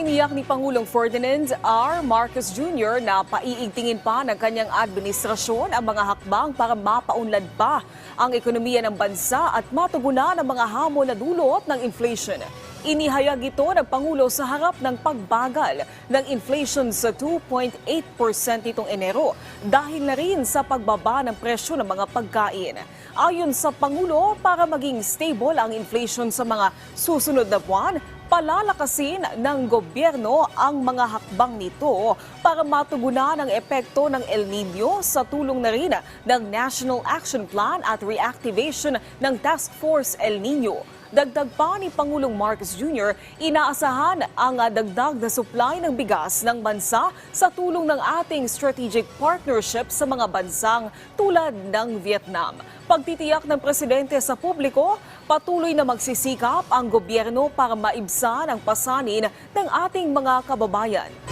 Tiniyak ni Pangulong Ferdinand R. Marcos Jr. na paiigtingin pa ng kanyang administrasyon ang mga hakbang para mapaunlad pa ang ekonomiya ng bansa at matugunan ang mga hamon na dulot ng inflation. Inihayag ito ng Pangulo sa harap ng pagbagal ng inflation sa 2.8% itong Enero dahil na rin sa pagbaba ng presyo ng mga pagkain. Ayon sa Pangulo, para maging stable ang inflation sa mga susunod na buwan, palalakasin ng gobyerno ang mga hakbang nito para matugunan ang epekto ng El Nino sa tulong na rin ng National Action Plan at reactivation ng Task Force El Nino. Dagdag pa ni Pangulong Marcos Jr., inaasahan ang ah, dagdag na supply ng bigas ng bansa sa tulong ng ating strategic partnership sa mga bansang tulad ng Vietnam. Pagtitiyak ng presidente sa publiko, patuloy na magsisikap ang gobyerno para maibsan ang pasanin ng ating mga kababayan.